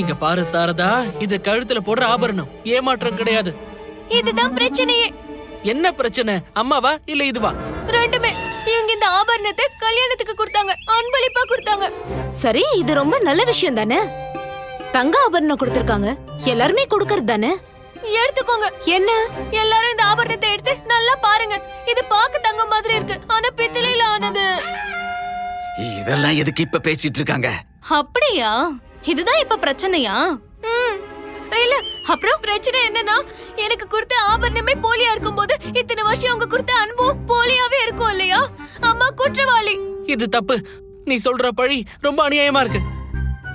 இங்க பாரு சாரதா இது கழுத்துல போடுற ஆபரணம். ஏமாற்றம் கிடையாது. இதுதான் பிரச்சனையே. என்ன பிரச்சனை? அம்மாவா இல்ல இதுவா? ரெண்டுமே. இவங்க இந்த ஆபரணத்தை கல்யாணத்துக்கு கொடுத்தாங்க. அன்பளிப்பா கொடுத்தாங்க. சரி இது ரொம்ப நல்ல விஷயம் தானே? தங்க ஆபரணம் கொடுத்திருக்காங்க. எல்லாருமே கொடுக்கறது தானே? எடுத்துக்கோங்க. என்ன? எல்லாரும் இந்த ஆபரணத்தை எடுத்து நல்லா பாருங்க. இது பாக்க தங்கம் மாதிரி இருக்கு. ஆனா பித்தளையில ஆனது. இதெல்லாம் எதுக்கு இப்ப பேசிட்டு இருக்காங்க? அப்படியா? இதுதான் இப்ப பிரச்சனையா? இல்ல அப்புறம் பிரச்சனை என்னன்னா எனக்கு கொடுத்த ஆபரணமே போலியா இருக்கும்போது இத்தனை வருஷம் அவங்க கொடுத்த அன்பும் போலியாவே இருக்கும் இல்லையா? அம்மா குற்றவாளி. இது தப்பு. நீ சொல்ற பழி ரொம்ப அநியாயமா இருக்கு.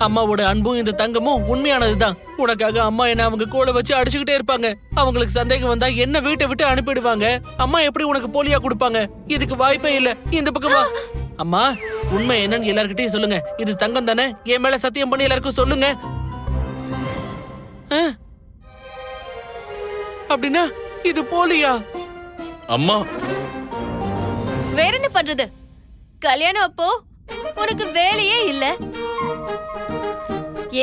அம்மாவோட அன்பும் இந்த தங்கமும் உண்மையானதுதான். உனக்காக அம்மா என்ன அவங்க கூட வச்சு அடிச்சுக்கிட்டே இருப்பாங்க. அவங்களுக்கு சந்தேகம் வந்தா என்ன வீட்டை விட்டு அனுப்பிடுவாங்க? அம்மா எப்படி உனக்கு போலியா கொடுப்பாங்க? இதுக்கு வாய்ப்பே இல்ல. இந்த பக்கமா அம்மா உண்மை என்னன்னு எல்லார்கிட்டயும் சொல்லுங்க. இது தங்கம் தானே? என் மேல சத்தியம் பண்ணி எல்லாருக்கும் சொல்லுங்க? அப்படின்னா இது போலியா? அம்மா. வேற என்ன பண்றது? கல்யாணம் அப்போ உனக்கு வேலையே இல்ல.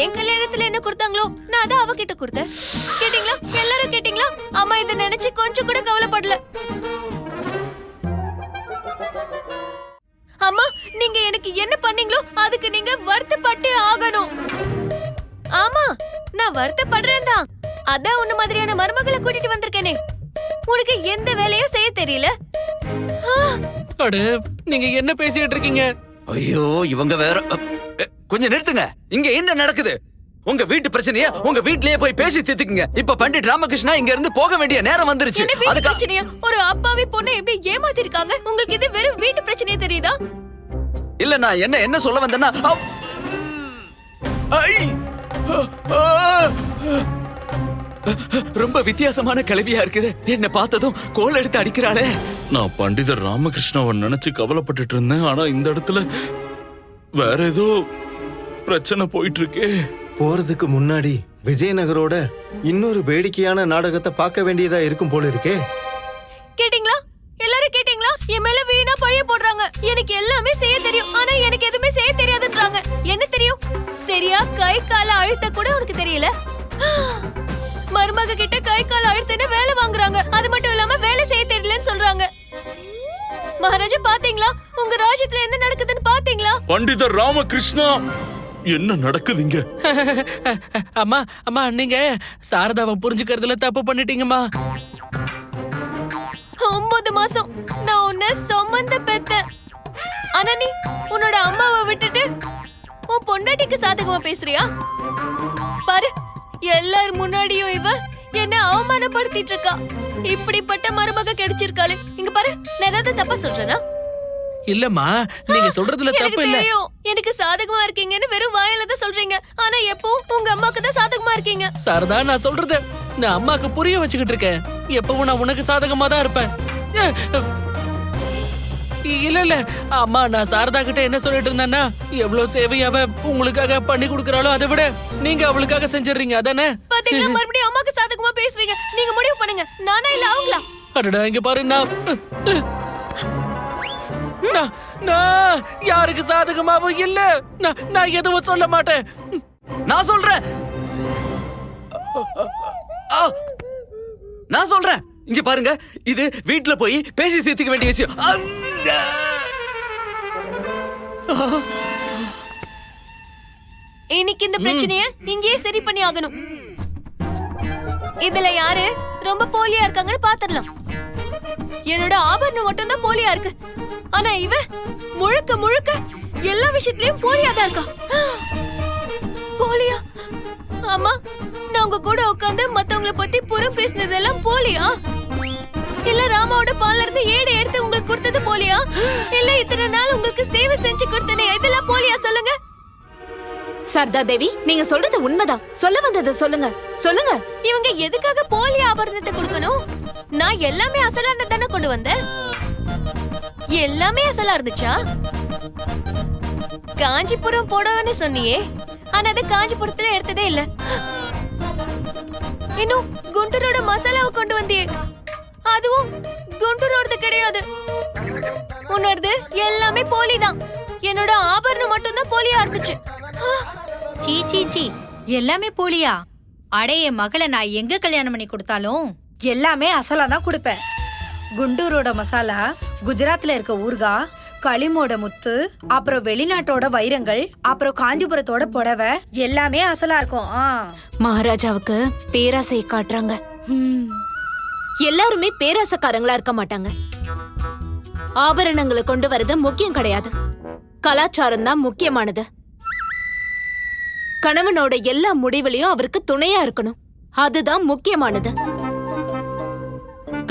என் கல்யாணத்துல என்ன கொடுத்தாங்களோ நான் அதை அவகிட்ட கொடுத்தேன். கேட்டீங்களா? எல்லாரும் கேட்டீங்களா? அம்மா இதை நினைச்சு கொஞ்சம் கூட கவலைப்படல. அம்மா நீங்க எனக்கு என்ன பண்ணீங்களோ அதுக்கு நீங்க வருத்தப்பட்டே ஆகணும். ஆமா நான் வருத்தப்படுறேன் தான் அதான் உன்ன மாதிரியான மருமகளை கூட்டிட்டு வந்திருக்கேனே. உனக்கு எந்த வேலையும் செய்ய தெரியல? ஆ, அட நீங்க என்ன பேசிட்டு இருக்கீங்க? ஐயோ இவங்க வேற கொஞ்சம் நிறுத்துங்க. இங்க என்ன நடக்குது? உங்க வீட்டு பிரச்சனைய உங்க வீட்லயே போய் பேசி தீர்த்துக்குங்க. இப்ப பண்டிட் ராமகிருஷ்ணா இங்க இருந்து போக வேண்டிய நேரம் வந்துருச்சு. பிரச்சனையா? ஒரு அப்பாவி பொண்ணை எப்படி ஏமாத்திருக்காங்க? உங்களுக்கு இது வெறும் வீட்டு பிரச்சனையே தெரியுதா? இல்ல நான் என்ன என்ன சொல்ல வந்தேன்னா! ரொம்ப வித்தியாசமான கிளவியா இருக்குது. என்ன பார்த்ததும் கோல் எடுத்து அடிக்கிறாளே. நான் பண்டிதர் ராமகிருஷ்ணாவை நினைச்சு கவலைப்பட்டுட்டு இருந்தேன். ஆனா இந்த இடத்துல வேற ஏதோ பிரச்சனை போயிட்டு இருக்கே போறதுக்கு முன்னாடி விஜயநகரோட இன்னொரு வேடிக்கையான நாடகத்தை பார்க்க வேண்டியதா இருக்கும் போல இருக்கே. கேட்டிங்களா? எல்லாரும் கேட்டிங்களா? என் மேல வீணா பழைய போடுறாங்க. எனக்கு எல்லாமே செய்ய தெரியும். ஆனா எனக்கு எதுவுமே செய்ய தெரியாதுன்றாங்க. என்ன தெரியும்? சரியா கை கால அழுத்த கூட உனக்கு தெரியல. மருமக கிட்ட கை கால அழுத்தன்னு வேலை வாங்குறாங்க. அது மட்டும் இல்லாம வேலை செய்ய தெரியலன்னு சொல்றாங்க. மகாராஜா பாத்தீங்களா? உங்க ராஜ்யத்துல என்ன நடக்குதுன்னு பாத்தீங்களா? பண்டிதர் ராமகிருஷ்ணா என்ன நடக்குதுங்க அம்மா அம்மா நீங்க சாரதாவை புரிஞ்சுக்கிறதுல தப்பு பண்ணிட்டீங்கம்மா. ஒன்பது மாசம் நான் உன்னை சுமந்த பெத்தேன் ஆனா நீ உன்னோட அம்மாவை விட்டுட்டு உன் பொண்டாட்டிக்கு சாதகமா பேசுறியா? பாரு எல்லார் முன்னாடியும் இவ என்ன அவமானப்படுத்திட்டு இருக்கா. இப்படிப்பட்ட மருமக கிடைச்சிருக்காளே. இங்க பாரு நான் ஏதாவது தப்பா சொல்றேனா? இல்லம்மா நீங்க சொல்றதுல தப்பு இல்ல. எனக்கு சாதகமா இருக்கீங்கன்னு வெறும் வாயில தான் சொல்றீங்க. ஆனா எப்போ உங்க அம்மாக்கு தான் சாதகமா இருக்கீங்க. சாரதா நான் சொல்றது நான் அம்மாக்கு புரிய வச்சுக்கிட்டு இருக்கேன். எப்பவும் நான் உனக்கு சாதகமா தான் இருப்பேன். இல்ல இல்ல. அம்மா நான் சாரதா கிட்ட என்ன சொல்லிட்டு இருந்தேன்னா எவ்வளவு சேவை அவ உங்களுக்காக பண்ணி கொடுக்கறாளோ அதை விட நீங்க அவளுக்காக செஞ்சிடுறீங்க. அதானே? பாத்தீங்களா? மறுபடியும் அம்மாக்கு சாதகமா பேசுறீங்க. நீங்க முடிவு பண்ணுங்க. நானா இல்ல அவங்களா? அடடா இங்க பாரு நான் நான்- நான் யாருக்கு சாதகமாவும் இல்ல. நான் நான் எதுவும் சொல்ல மாட்டேன். நான் சொல்றேன். ஆ! நான் சொல்றேன். இங்க பாருங்க இது வீட்ல போய் பேசி தீர்த்துக்க வேண்டிய விஷயம்! இன்னைக்கு இந்த பிரச்சனைய இங்கேயே சரி பண்ணி ஆகணும். இதுல யாரு ரொம்ப போலியா இருக்காங்கன்னு பாத்துடலாம் என்னோட ஆபரணம் மட்டும் தான் போலியா இருக்கு. ஆனா இவ முழுக்க முழுக்க எல்லா விஷயத்திலயும் போலியா தான் இருக்கா போலியா? ஆமா நான் உங்க கூட உட்கார்ந்து மத்தவங்கள பத்தி புறம் பேசினதெல்லாம் போலியா? இல்ல ராமாவோட பால்ல இருந்து ஏடு எடுத்து உங்களுக்கு கொடுத்தது போலியா? இல்ல இத்தனை நாள் உங்களுக்கு சேவை செஞ்சு கொடுத்தனே இதெல்லாம் போலியா சொல்லுங்க? சர்தா தேவி நீங்க சொல்றது உண்மைதான். சொல்ல வந்ததை சொல்லுங்க. சொல்லுங்க. இவங்க எதுக்காக போலி ஆபரணத்தை கொடுக்கணும்? நான் எல்லாமே அசலான தானே கொண்டு வந்தேன். எல்லாமே அசலா இருந்துச்சா? காஞ்சிபுரம் போடணும்னு சொன்னியே. ஆனா அது காஞ்சிபுரத்துல எடுத்ததே இல்ல. இன்னும் குண்டூரோட மசாலாவை கொண்டு வந்தியே. அதுவும் குண்டூரோடது கிடையாது. உன்னோடது எல்லாமே போலி தான் என்னோட ஆபரணம் மட்டும்தான் போலியா இருந்துச்சு. சீ சீ சீ. எல்லாமே போலியா? அடே என் மகளை நான் எங்க கல்யாணம் பண்ணி கொடுத்தாலும் எல்லாமே அசலா தான் கொடுப்பேன். குண்டூரோட மசாலா குஜராத்ல இருக்க ஊர்கா களிமோட முத்து அப்புறம் வெளிநாட்டோட வைரங்கள் அப்புறம் காஞ்சிபுரத்தோட புடவை எல்லாமே அசலா இருக்கும். மகாராஜாவுக்கு பேராசையை காட்டுறாங்க. எல்லாருமே பேராசக்காரங்களா இருக்க மாட்டாங்க. ஆபரணங்களை கொண்டு வரது முக்கியம் கிடையாது. கலாச்சாரம் தான் முக்கியமானது. கணவனோட எல்லா முடிவுலயும் அவருக்கு துணையா இருக்கணும். அதுதான் முக்கியமானது.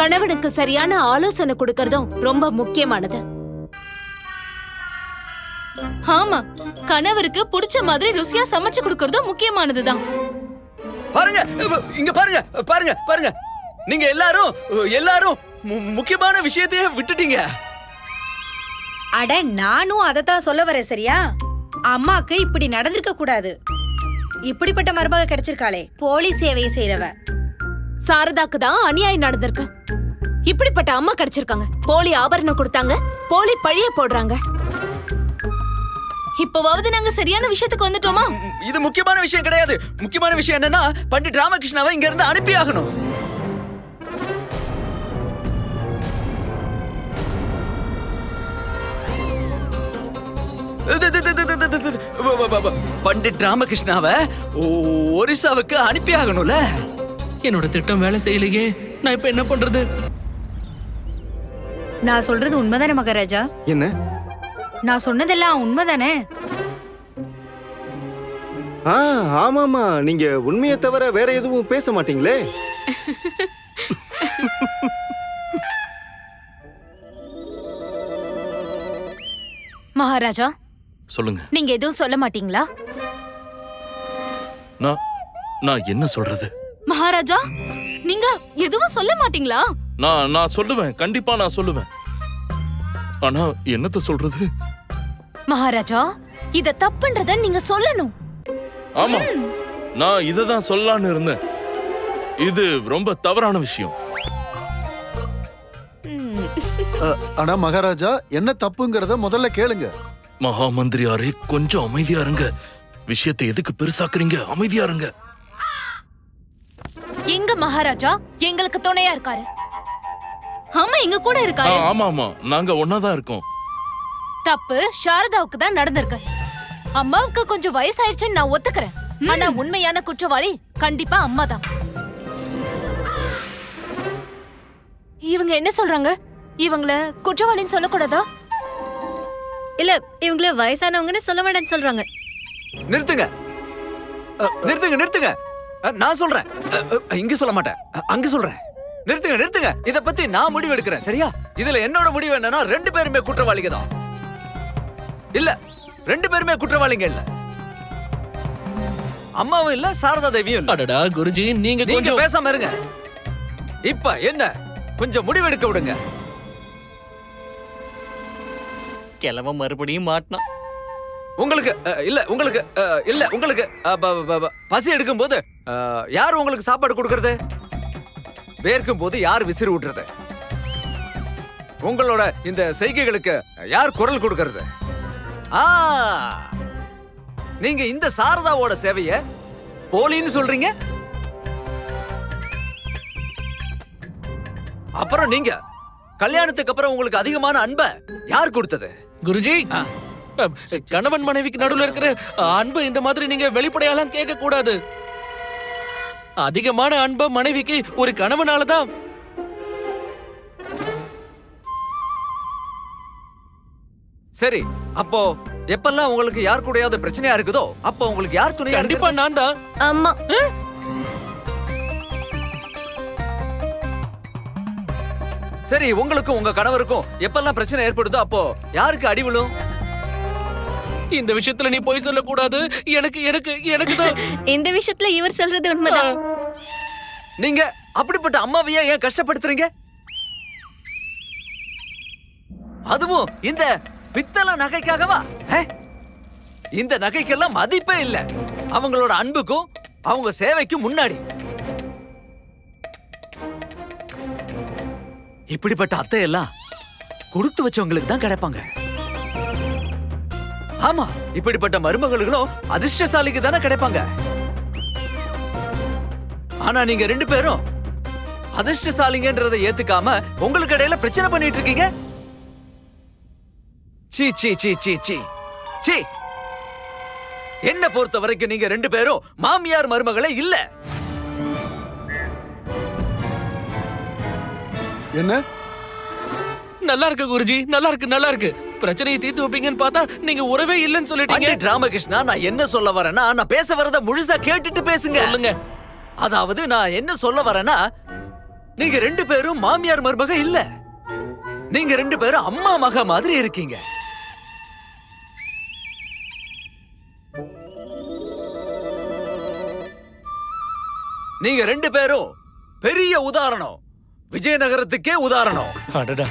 கணவனுக்கு சரியான ஆலோசனை கொடுக்கறதும் ரொம்ப முக்கியமானது. ஆமா கணவருக்கு பிடிச்ச மாதிரி ருசியா சமைச்சு கொடுக்கறதும் முக்கியமானதுதான். பாருங்க இங்க பாருங்க பாருங்க பாருங்க. நீங்க எல்லாரும் எல்லாரும் முக்கியமான விஷயத்தையே விட்டுட்டீங்க. அட நானும் அதத்தான் சொல்ல வரேன் சரியா? அம்மாக்கு இப்படி நடந்திருக்க கூடாது. இப்படிப்பட்ட மருமக கிடைச்சிருக்காளே போலி சேவையை செய்யறவ சாரதாக்கு தான் அநியாயம் நடந்திருக்கு. இப்படிப்பட்ட அம்மா கிடைச்சிருக்காங்க. போலி ஆபரணம் கொடுத்தாங்க போலி பழிய போடுறாங்க. இப்பவாவது நாங்க சரியான விஷயத்துக்கு வந்துட்டோமா? இது முக்கியமான விஷயம் கிடையாது. முக்கியமான விஷயம் என்னன்னா பண்டிட் ராமகிருஷ்ணாவை இங்க இருந்து அனுப்பி ஆகணும். பண்டிட் ராமகிருஷ்ணாவை ஒரிசாவுக்கு அனுப்பி ஆகணும்ல? என்னோட திட்டம் வேலை செய்யலையே. நான் இப்ப என்ன பண்றது? நான் சொல்றது உண்மைதானே மகாராஜா? என்ன? நான் சொன்னதெல்லாம் உண்மைதானே? ஆ ஆமாமா நீங்க உண்மையை தவிர வேற எதுவும் பேச மாட்டீங்களே? மகாராஜா சொல்லுங்க. நீங்க எதுவும் சொல்ல மாட்டீங்களா? நான் நான் என்ன சொல்றது? மகாராஜா நீங்க எதுவும் சொல்ல மாட்டீங்களா? நான் நான் சொல்லுவேன். கண்டிப்பா நான் சொல்லுவேன். ஆனா என்னத்த சொல்றது? மகாராஜா இத தப்புன்றத நீங்க சொல்லணும். ஆமா. நான் இதை தான் சொல்லலான்னு இருந்தேன். இது ரொம்ப தவறான விஷயம். ஆனா மகாராஜா என்ன தப்புங்கிறத முதல்ல கேளுங்க. மகா மந்திரியாரே கொஞ்சம் அமைதியா இருங்க. விஷயத்தை எதுக்கு பெருசாக்குறீங்க? அமைதியா இருங்க. எங்க மகாராஜா? எங்களுக்கு துணையா இருக்காரு. ஆமா எங்க கூட ஆ, இருக்காரு ஆமா ஆமா. நாங்க ஒன்னாதான் இருக்கோம். தப்பு சாரதாவுக்கு தான் நடந்திருக்கு. அம்மாவுக்கு கொஞ்சம் வயசாயிருச்சுன்னு நான் ஒத்துக்கிறேன். ஆனா உண்மையான குற்றவாளி கண்டிப்பா அம்மா தான். இவங்க என்ன சொல்றாங்க? இவங்கள குற்றவாளின்னு சொல்லக்கூடாதா? இல்ல இவங்கள வயசானவங்கன்னு சொல்ல மாட்டேன்னு சொல்றாங்க. நிறுத்துங்க. நிறுத்துங்க நிறுத்துங்க. அ, நான் சொல்றேன். அ, அ, இங்க சொல்ல மாட்டேன். அ, அங்க சொல்றேன். நிறுத்துங்க நிறுத்துங்க. இத பத்தி நான் முடிவு எடுக்கிறேன். சரியா? இதுல என்னோட முடிவு என்னன்னா ரெண்டு பேருமே குற்றவாளிங்க தான். இல்ல ரெண்டு பேருமே குற்றவாளிங்க இல்ல. அம்மாவும் இல்ல சாரதா தேவியும் இல்ல. அடடா குருஜி நீங்க கொஞ்சம் பேசாம இருங்க. இப்ப என்ன? கொஞ்சம் முடிவெடுக்க விடுங்க. கிளம்ப மறுபடியும் மாட்டினான். உங்களுக்கு இல்ல உங்களுக்கு இல்ல உங்களுக்கு பசி எடுக்கும் போது யார் உங்களுக்கு சாப்பாடு கொடுக்கறது? வேர்க்கும் போது யார் விசிறி விட்டுறது உங்களோட இந்த செய்கைகளுக்கு யார் குரல் கொடுக்கறது? ஆ நீங்க இந்த சாரதாவோட சேவைய போலின்னு சொல்றீங்க? அப்புறம் நீங்க கல்யாணத்துக்கு அப்புறம் உங்களுக்கு அதிகமான அன்பை யார் கொடுத்தது? குருஜி கணவன் மனைவிக்கு நடுவுல இருக்கிற அன்பு இந்த மாதிரி நீங்க வெளிப்படையாலாம் கேட்க கூடாது அதிகமான அன்பு மனைவிக்கு ஒரு கணவனால தான் சரி அப்போ எப்பெல்லாம் உங்களுக்கு யார் கூடயாவது பிரச்சனையா இருக்குதோ அப்போ உங்களுக்கு யார் துணையா கண்டிப்பா நான் தான் ஆமா சரி உங்களுக்கும் உங்க கணவருக்கும் எப்பெல்லாம் பிரச்சனை ஏற்படுதோ அப்போ யாருக்கு அடி விழும் இந்த விஷயத்துல நீ போய் சொல்லக்கூடாது. எனக்கு எனக்கு எனக்கு தான் இந்த விஷயத்துல இவர் சொல்றது உண்மைதான். நீங்க அப்படிப்பட்ட அம்மாவையே ஏன் கஷ்டப்படுத்துறீங்க? அதுவும் இந்த பித்தள நகைக்காகவா? இந்த நகைக்கெல்லாம் மதிப்பே இல்ல. அவங்களோட அன்புக்கும் அவங்க சேவைக்கும் முன்னாடி. இப்படிப்பட்ட அத்தையெல்லாம் கொடுத்து வச்சவங்களுக்கு தான் கிடைப்பாங்க. ஆமா இப்படிப்பட்ட மருமகளுங்களும் அதிர்ஷ்டசாலிக்கு தானே கிடைப்பாங்க. ஆனா நீங்க ரெண்டு பேரும் அதிர்ஷ்டசாலிங்கன்றதை ஏத்துக்காம உங்களுக்கு இடையில பிரச்சனை பண்ணிட்டு இருக்கீங்க? சீ சீ சீ சீ சீ சீ என்ன பொறுத்த வரைக்கும் நீங்க ரெண்டு பேரும் மாமியார் மருமகளே இல்ல. என்ன? நல்லா இருக்கு குருஜி. நல்லா இருக்கு நல்லா இருக்கு. பிரச்சனையை தீர்த்து வைப்பீங்கன்னு பார்த்தா நீங்க உறவே இல்லைன்னு சொல்லிட்டீங்க. ராமகிருஷ்ணா நான் என்ன சொல்ல வரேன்னா நான் பேச வரத முழுசா கேட்டுட்டு பேசுங்க. சொல்லுங்க. அதாவது நான் என்ன சொல்ல வரேன்னா நீங்க ரெண்டு பேரும் மாமியார் மருமக இல்ல. நீங்க ரெண்டு பேரும் அம்மா மக மாதிரி இருக்கீங்க. நீங்க ரெண்டு பேரும் பெரிய உதாரணம். விஜயநகரத்துக்கே உதாரணம். அடடா.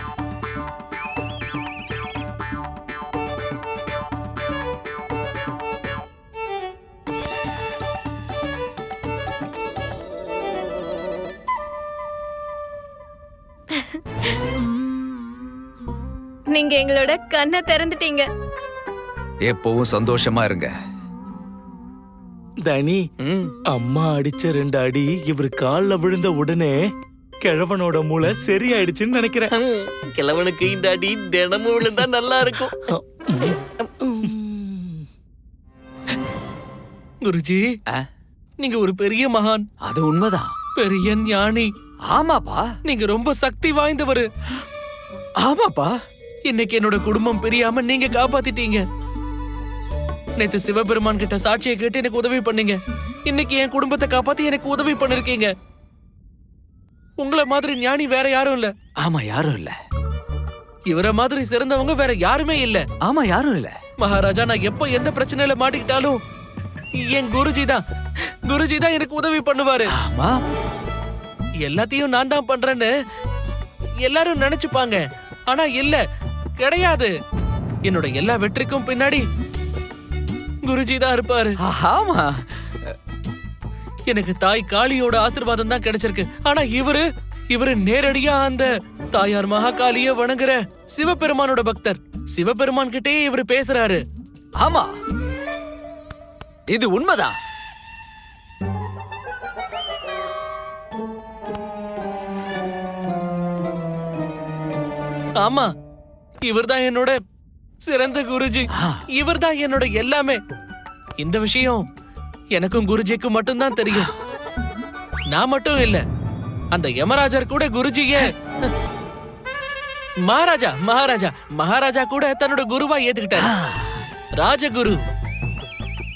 எங்களோட கண்ணை திறந்துட்டீங்க. எப்பவும் சந்தோஷமா இருங்க. தனி. அம்மா அடிச்ச ரெண்டு அடி இவர் கால்ல விழுந்த உடனே கிழவனோட மூளை சரியாயிடுச்சுன்னு நினைக்கிறேன். கிழவனுக்கு இந்த அடி தினமும் விழுந்தா நல்லா இருக்கும். குருஜி ஆ? நீங்க ஒரு பெரிய மகான். அது உண்மைதான். பெரிய ஞானி. ஆமாப்பா. நீங்க ரொம்ப சக்தி வாய்ந்தவரு. ஆமாப்பா. இன்னைக்கு என்னோட குடும்பம் பிரியாம நீங்க காப்பாத்திட்டீங்க. நேத்து சிவபெருமான் கிட்ட சாட்சியை கேட்டு எனக்கு உதவி பண்ணீங்க. இன்னைக்கு என் குடும்பத்தை காப்பாத்தி எனக்கு உதவி பண்ணிருக்கீங்க. உங்கள மாதிரி ஞானி வேற யாரும் இல்ல. ஆமா யாரும் இல்ல. இவர மாதிரி சிறந்தவங்க வேற யாருமே இல்ல. ஆமா யாரும் இல்ல. மகாராஜா நான் எப்ப எந்த பிரச்சனையில மாட்டிக்கிட்டாலும் என் குருஜி தான். குருஜி தான் எனக்கு உதவி பண்ணுவாரு. ஆமா. எல்லாத்தையும் நான் தான் பண்றேன்னு எல்லாரும் நினைச்சுப்பாங்க. ஆனா இல்ல கிடையாது. என்னோட எல்லா வெற்றிக்கும் பின்னாடி குருஜி தான் இருப்பாரு. ஆமா. எனக்கு தாய் காளியோட ஆசீர்வாதம் தான் கிடைச்சிருக்கு. ஆனா இவரு இவரு நேரடியா அந்த தாயார் மகாகாளிய வணங்குற சிவபெருமானோட பக்தர். சிவபெருமான் கிட்டே இவரு பேசுறாரு. ஆமா. இது உண்மைதான். ஆமா. இவர்தான் என்னோட சிறந்த குருஜி. இவர்தான் என்னோட எல்லாமே. இந்த விஷயம் எனக்கும் குருஜிக்கும் மட்டும்தான் தெரியும். நான் மட்டும் இல்ல அந்த யமராஜர் கூட குருஜிய. மகாராஜா மகாராஜா மகாராஜா கூட தன்னோட குருவா ஏத்துக்கிட்டாரு. ராஜகுரு.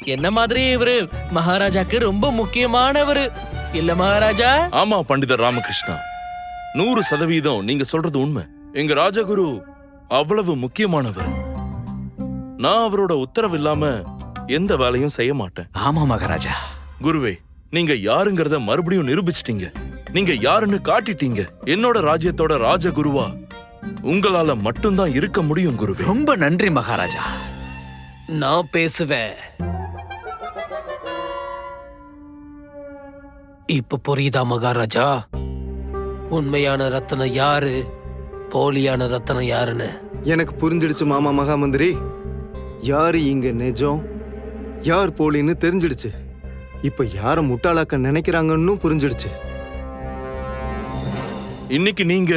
என்ன மாதிரி இவரு? மகாராஜாக்கு ரொம்ப முக்கியமானவரு. இல்ல மகாராஜா? ஆமா பண்டிதர் ராமகிருஷ்ணா. நூறு சதவீதம் நீங்க சொல்றது உண்மை. எங்க ராஜகுரு அவ்வளவு முக்கியமானவர். நான் அவரோட உத்தரவு இல்லாம எந்த வேலையும் செய்ய மாட்டேன். ஆமா மகாராஜா. குருவே நீங்க யாருங்கறத மறுபடியும் நிரூபிச்சிட்டீங்க. நீங்க யாருன்னு காட்டிட்டீங்க. என்னோட ராஜ்யத்தோட ராஜகுருவா உங்களால மட்டும்தான் இருக்க முடியும் குருவே. ரொம்ப நன்றி மகாராஜா. நான் பேசுவேன். இப்ப புரியுதா மகாராஜா? உண்மையான ரத்தனம் யாரு? போலியான ரத்தனம் யாருன்னு? எனக்கு புரிஞ்சிடுச்சு மாமா மகாமந்திரி. யாரு இங்க நிஜம்? யார் போலின்னு தெரிஞ்சிடுச்சு. இப்ப யார முட்டாளாக்க நினைக்கிறாங்கன்னு புரிஞ்சிடுச்சு. இன்னைக்கு நீங்க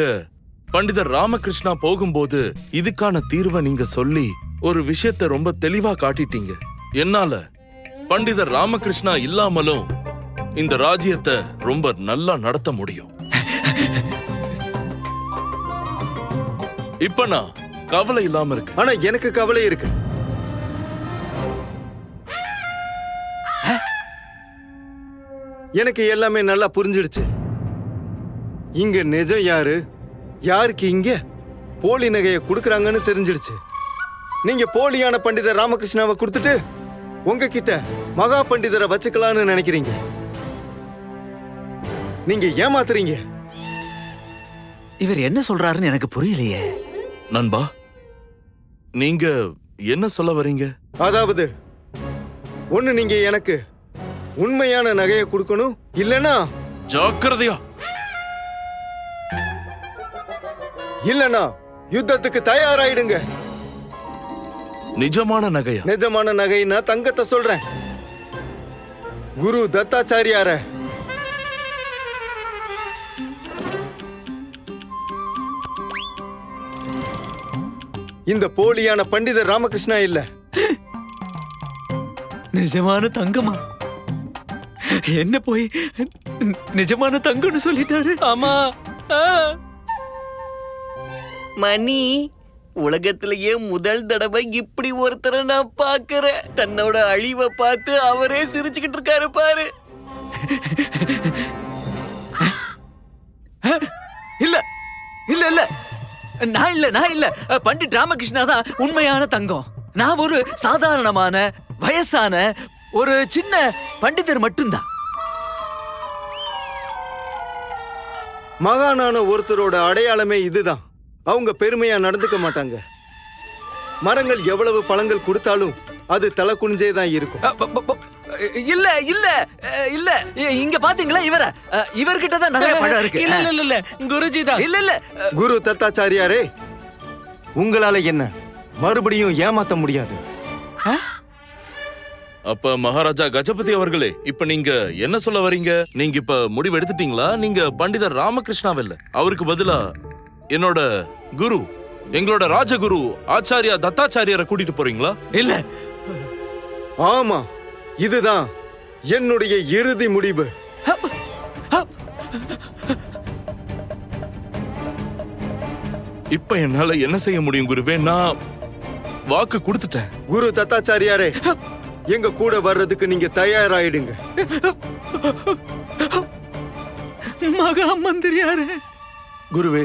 பண்டிதர் ராமகிருஷ்ணா போகும்போது இதுக்கான தீர்வை நீங்க சொல்லி ஒரு விஷயத்தை ரொம்ப தெளிவா காட்டிட்டீங்க. என்னால பண்டிதர் ராமகிருஷ்ணா இல்லாமலும் இந்த ராஜ்யத்தை ரொம்ப நல்லா நடத்த முடியும். இப்ப நான் கவலை இல்லாம இருக்கேன். ஆனா எனக்கு கவலை இருக்கு. எனக்கு எல்லாமே நல்லா புரிஞ்சிடுச்சு. இங்க நிஜம் யாரு? யாருக்கு இங்க போலி நகையை கொடுக்கறாங்கன்னு தெரிஞ்சிடுச்சு. நீங்க போலியான பண்டிதர் ராமகிருஷ்ணாவை கொடுத்துட்டு உங்ககிட்ட மகா பண்டிதரை வச்சுக்கலாம்னு நினைக்கிறீங்க. நீங்க ஏமாத்துறீங்க. இவர் என்ன சொல்றாருன்னு எனக்கு புரியலையே. நண்பா நீங்க என்ன சொல்ல வர்றீங்க அதாவது ஒண்ணு நீங்க எனக்கு உண்மையான நகையை கொடுக்கணும் இல்லனா ஜாக்கிரதையா? இல்லனா யுத்தத்துக்கு தயாராயிடுங்க. நிஜமான நகையா? நிஜமான நகைன்னா தங்கத்தை சொல்றேன். குரு தத்தாச்சாரியார இந்த போலியான பண்டிதர் ராமகிருஷ்ணா இல்ல. நிஜமான தங்கமா? என்ன போய் நிஜமான தங்கம்னு சொல்லிட்டாரு? ஆமா. மணி உலகத்திலேயே முதல் தடவை இப்படி ஒருத்தரை நான் பாக்குறேன் தன்னோட அழிவை பார்த்து அவரே சிரிச்சுக்கிட்டு இருக்காரு பாரு. இல்ல இல்ல இல்ல. நான் இல்ல நான் இல்ல. பண்டிட் ராமகிருஷ்ணா தான் உண்மையான தங்கம். நான் ஒரு சாதாரணமான வயசான ஒரு சின்ன பண்டிதர் மட்டும்தான். மகானான ஒருத்தரோட அடையாளமே இதுதான். அவங்க பெருமையா நடந்துக்க மாட்டாங்க. மரங்கள் எவ்வளவு பழங்கள் கொடுத்தாலும் அது தலை குனிஞ்சே தான் இருக்கும். இல்ல இல்ல இல்ல. இங்க பாத்தீங்களா இவர? இவர்கிட்ட தான் நிறைய பழம் இருக்கு. இல்ல இல்ல இல்ல, இல்ல குருஜி தான். இல்ல இல்ல. குரு தத்தாச்சாரியாரே உங்களால என்ன மறுபடியும் ஏமாத்த முடியாது? அப்ப மகாராஜா கஜபதி அவர்களே இப்ப நீங்க என்ன சொல்ல வரீங்க? நீங்க இப்ப முடிவு எடுத்துட்டீங்களா? நீங்க பண்டிதர் ராமகிருஷ்ணாவில்ல அவருக்கு பதிலா என்னோட குரு எங்களோட ராஜகுரு ஆச்சாரியா தத்தாச்சாரியாரை கூட்டிட்டு போறீங்களா? இல்ல. ஆமா. இதுதான் என்னுடைய இறுதி முடிவு. இப்ப என்னால என்ன செய்ய முடியும் குருவே? நான் வாக்கு கொடுத்துட்டேன். குரு தத்தாச்சாரியாரே எங்க கூட வர்றதுக்கு நீங்க தயாராயிடுங்க. மகா மந்திரியாரு. குருவே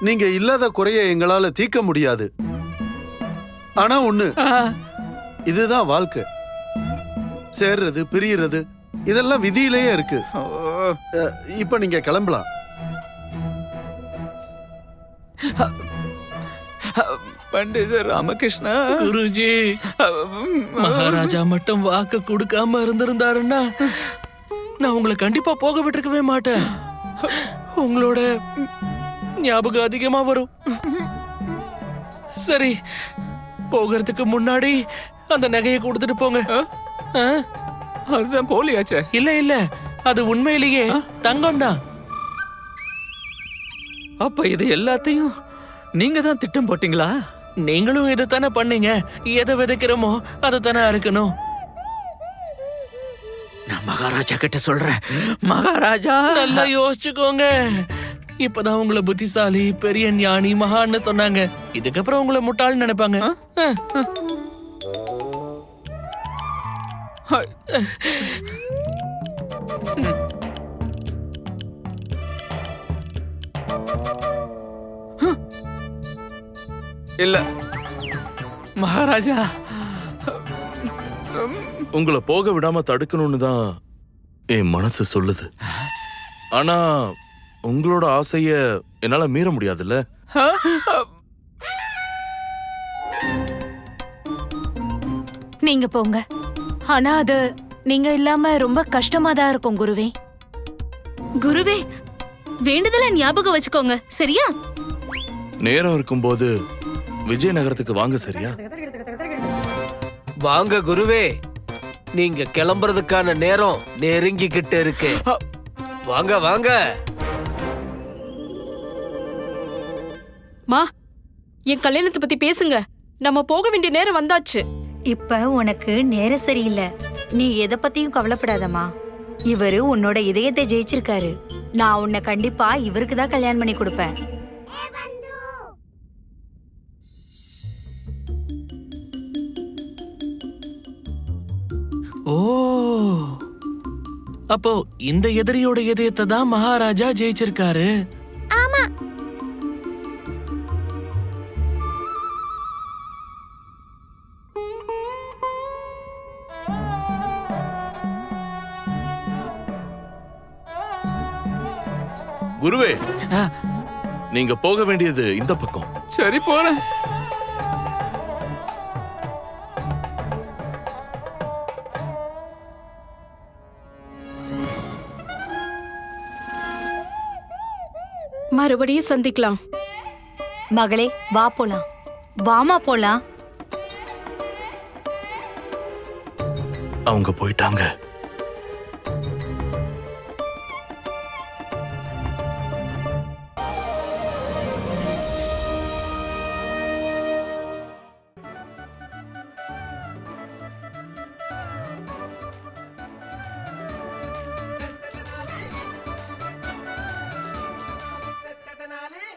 நீங்க இல்லாத குறைய எங்களால தீர்க்க முடியாது. ஆனா ஒண்ணு இதுதான் வாழ்க்கை. சேர்றது பிரியறது இதெல்லாம் விதியிலேயே இருக்கு. இப்ப நீங்க கிளம்பலாம். பண்டிதர் ராமகிருஷ்ணா. குருஜி மகாராஜா மட்டும் வாக்கு கொடுக்காம இருந்திருந்தாருன்னா நான் உங்களை கண்டிப்பா போக விட்டுருக்கவே மாட்டேன். உங்களோட ஞாபகம் அதிகமா வரும். சரி போகிறதுக்கு முன்னாடி அந்த நகையை கொடுத்துட்டு போங்க? அதுதான் போலியாச்சே. இல்ல இல்ல. அது உண்மையிலேயே தங்கம் தான் அப்ப இது எல்லாத்தையும் நீங்க தான் திட்டம் போட்டீங்களா? நீங்களும் இதை தானே பண்ணீங்க. எதை விதைக்கிறோமோ அதை தானே அறுக்கணும். நான் மகாராஜா கிட்ட சொல்றேன். மகாராஜா! நல்லா யோசிச்சுக்கோங்க. இப்பதான் உங்களை புத்திசாலி பெரிய ஞானி மகான்னு சொன்னாங்க. இதுக்கப்புறம் உங்களை முட்டாள்னு நினைப்பாங்க. இல்ல. மகாராஜா. உங்களை போக விடாம தடுக்கணும்னு தான் என் மனசு சொல்லுது. ஆனா உங்களோட ஆசைய என்னால மீற முடியாதுல்ல? நீங்க போங்க. ஆனா அது நீங்க இல்லாம ரொம்ப கஷ்டமா தான் இருக்கும் குருவே. குருவே வேண்டுதல ஞாபகம் வச்சுக்கோங்க சரியா? நேரம் இருக்கும்போது விஜயநகரத்துக்கு வாங்க சரியா? வாங்க குருவே. நீங்க கிளம்புறதுக்கான நேரம் நெருங்கிக்கிட்டு இருக்கு. வாங்க வாங்க. மா என் கல்யாணத்தை பத்தி பேசுங்க. நம்ம போக வேண்டிய நேரம் வந்தாச்சு. இப்ப உனக்கு நேரம் சரியில்லை. நீ எதை பத்தியும் கவலைப்படாதம்மா. இவரு உன்னோட இதயத்தை ஜெயிச்சிருக்காரு. நான் உன்னை கண்டிப்பா இவருக்கு தான் கல்யாணம் பண்ணி கொடுப்பேன். ஓ. அப்போ இந்த எதிரியோட இதயத்தை தான் மகாராஜா ஜெயிச்சிருக்காரு. குருவே. நீங்க போக வேண்டியது இந்த பக்கம். சரி போறேன். மறுபடியும் சந்திக்கலாம். மகளே வா போலாம். வாமா போலாம். அவங்க போயிட்டாங்க.